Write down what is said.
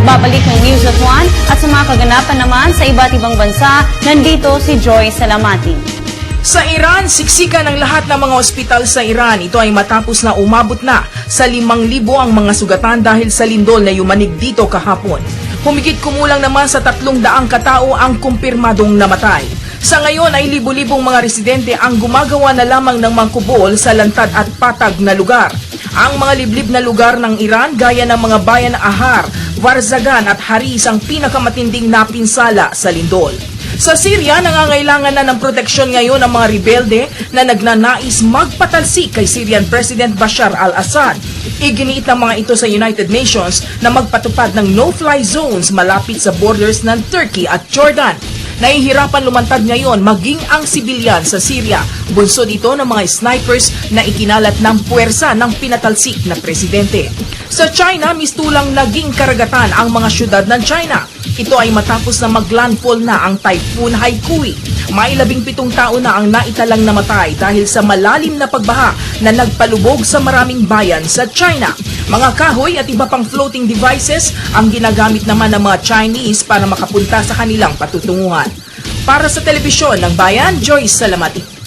Nagbabalik ng News at One at sa mga kaganapan naman sa iba't ibang bansa, nandito si Joy Salamati. Sa Iran, siksikan ng lahat ng mga ospital sa Iran. Ito ay matapos na umabot na sa 5,000 ang mga sugatan dahil sa lindol na yumanig dito kahapon. Humigit kumulang naman sa 300 katao ang kumpirmadong namatay. Sa ngayon ay libo-libong mga residente ang gumagawa na lamang ng mangkubol sa lantad at patag na lugar. Ang mga liblib na lugar ng Iran gaya ng mga bayan na Ahar, Varzagan at Haris ang pinakamatinding napinsala sa lindol. Sa Syria, nangangailangan na ng proteksyon ngayon ang mga rebelde na nagnanais magpatalsik kay Syrian President Bashar al-Assad. Iginiit ng mga ito sa United Nations na magpatupad ng no-fly zones malapit sa borders ng Turkey at Jordan. Nahihirapan lumantad ngayon maging ang sibilyan sa Syria. Bunso dito ng mga snipers na ikinalat ng puwersa ng pinatalsik na presidente. Sa China, mistulang naging karagatan ang mga syudad ng China. Ito ay matapos na maglandfall na ang Typhoon Haikui. May labing pitong tao na ang naitalang namatay dahil sa malalim na pagbaha na nagpalubog sa maraming bayan sa China. Mga kahoy at iba pang floating devices ang ginagamit naman ng mga Chinese para makapunta sa kanilang patutunguhan. Para sa telebisyon ng bayan, Joyce Salamati.